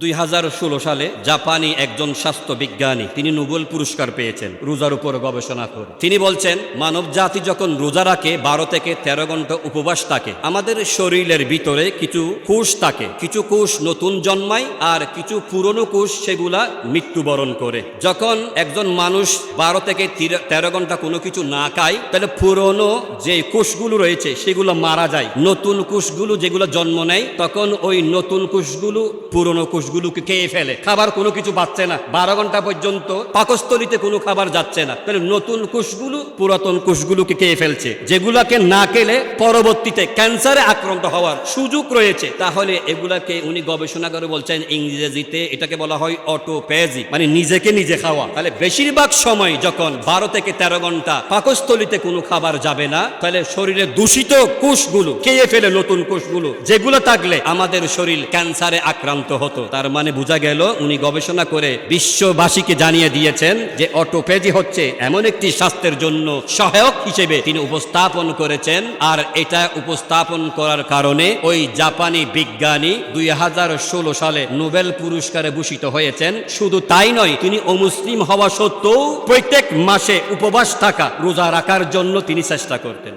দুই হাজার ষোলো সালে জাপানি একজন স্বাস্থ্য বিজ্ঞানী তিনি নোবেল পুরস্কার পেয়েছেন রোজার উপর গবেষণা করে। তিনি বলছেন মানব জাতি যখন রোজা রাখে, বারো থেকে তেরো ঘণ্টা উপবাস থাকে। আমাদের শরীরের ভিতরে কিছু কোষ থাকে, কিছু কোষ নতুন জন্মায় আর কিছু পুরনো কোষ সেগুলা মৃত্যুবরণ করে। যখন একজন মানুষ বারো থেকে তির- ঘণ্টা কোনো কিছু না খায়, তাহলে পুরনো যে কোষগুলো রয়েছে, সেগুলো মারা যায়। নতুন কোষগুলো যেগুলো জন্ম নেয়, তখন ওই নতুন কোষগুলো পুরনো কোষগুলোকে খেয়ে ফেলে। খাবার কোনো কিছু পাচ্ছে না। বারো ঘণ্টা পর্যন্ত পাকস্থলিতে কোনো খাবার যাচ্ছে না। তাহলে নতুন কোষগুলো পুরাতন কোষগুলোকে খেয়ে ফেলছে। যেগুলাকে না খেলে পরবর্তীতে ক্যান্সারে আক্রান্ত হওয়ার সুযোগ রয়েছে। তাহলে এগুলাকে উনি গবেষণা করে বলছেন, ইংরেজিতে এটাকে বলা হয় অটোপ্যাজি মানে নিজেকে নিজে খাওয়া। তাহলে বেশিরভাগ সময় যখন বারো থেকে তেরো ঘণ্টা পাকস্থলিতে কোনো খাবার যাবে না, তাহলে শরীরে দূষিত কোষগুলো খেয়ে ফেলে নতুন কোষগুলো যেগুলো থাকলে আমাদের শরীর ক্যান্সারে আক্রান্ত হতো। তার মানে বোঝা গেল উনি গবেষণা করে বিশ্ববাসীকে জানিয়ে দিয়েছেন যে অটোপ্যাজি হচ্ছে এমন একটি স্বাস্থ্যের জন্য সহায়ক হিসেবে তিনি উপস্থাপন করেছেন। আর এটা উপস্থাপন করার কারণে ওই জাপানি বিজ্ঞানী দুই হাজার ষোলো সালে নোবেল পুরস্কারে ভূষিত হয়েছেন। শুধু তাই নয়, তিনি অমুসলিম হওয়া সত্ত্বেও প্রত্যেক মাসে উপবাস থাকা, রোজা রাখার জন্য তিনি চেষ্টা করতেন।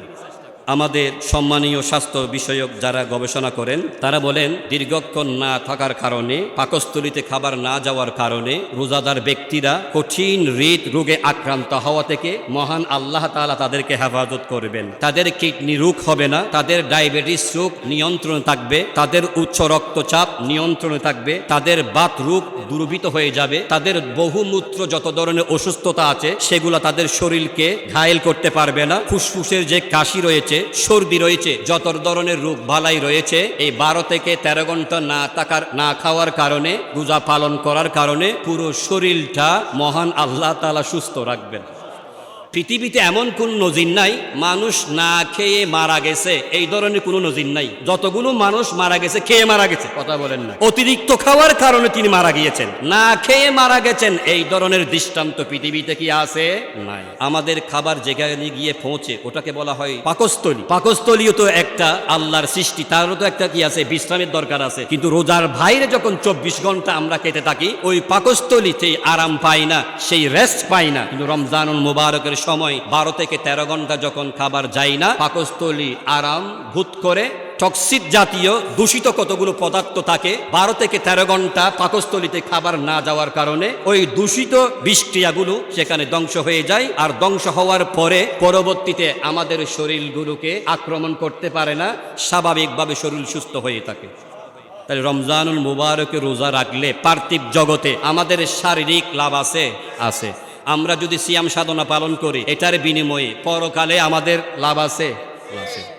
আমাদের সম্মানীয় স্বাস্থ্য বিষয়ক যারা গবেষণা করেন, তারা বলেন, দীর্ঘক্ষণ না থাকার কারণে, পাকস্থলিতে খাবার না যাওয়ার কারণে, রোজাদার ব্যক্তিরা কঠিন হৃদ রোগে আক্রান্ত হওয়া থেকে মহান আল্লাহ তাআলা তাদেরকে হেফাজত করবেন। তাদের কিডনি রোগ হবে না, তাদের ডায়াবেটিস রোগ নিয়ন্ত্রণে থাকবে, তাদের উচ্চ রক্তচাপ নিয়ন্ত্রণে থাকবে, তাদের বাত রোগ দূরীভূত হয়ে যাবে, তাদের বহুমূত্র যত ধরনের অসুস্থতা আছে, সেগুলো তাদের শরীরকে ঘায়েল করতে পারবে না। ফুসফুসের যে কাশি রয়েছে সর্দি রয়েছে যত ধরনের রোগ ভালাই রয়েছে, এই বারো থেকে তেরো ঘণ্টা না থাকার, না খাওয়ার কারণে, রোজা পালন করার কারণে পুরো শরীরটা মহান আল্লাহ তালা সুস্থ রাখবেন। পৃথিবীতে এমন কোন নজির নাই মানুষ না খেয়ে মারা গেছে। এই ধরনের কোনো নজির নাই। যতগুলো মানুষ মারা গেছে খেয়ে মারা গেছে। কথা বলেন না। অতিরিক্ত খাওয়ার কারণে তিনি মারা গিয়েছেন। না খেয়ে মারা গেছেন এই ধরনের দৃষ্টান্ত পৃথিবীতে কি আছে? নাই। আমাদের খাবার যেখানে গিয়ে পৌঁছে ওটাকে বলা হয় পাকস্থলী। পাকস্থলীও তো একটা আল্লাহর সৃষ্টি তারও তো একটা কি আছে বিশ্রামের দরকার আছে। কিন্তু রোজার বাইরে যখন চব্বিশ ঘণ্টা আমরা খেতে থাকি ওই পাকস্থলীতে আরাম পাই না সেই রেস্ট পাই না। কিন্তু রমজানুল মুবারকের সময় বারো থেকে তেরো ঘণ্টা যখন খাবার যায় না, পাকস্থলী আরাম ভূত করে, টক্সিক জাতীয় দূষিত কতগুলো পদার্থ থাকে, বারো থেকে তেরো ঘণ্টা পাকস্থলিতে খাবার না যাওয়ার কারণে ওই দূষিত বিষক্রিয়াগুলো সেখানে ধ্বংস হয়ে যায়। আর ধ্বংস হওয়ার পরে পরবর্তীতে আমাদের শরীরগুলোকে আক্রমণ করতে পারে না, স্বাভাবিকভাবে শরীর সুস্থ হয়ে থাকে। তাহলে রমজানুল মুবারকে রোজা রাখলে পার্থিব জগতে আমাদের শারীরিক লাভ আছে? আছে। আমরা যদি সিয়াম সাধনা পালন করি এটার বিনিময়ে পরকালে আমাদের লাভ আছে? আছে।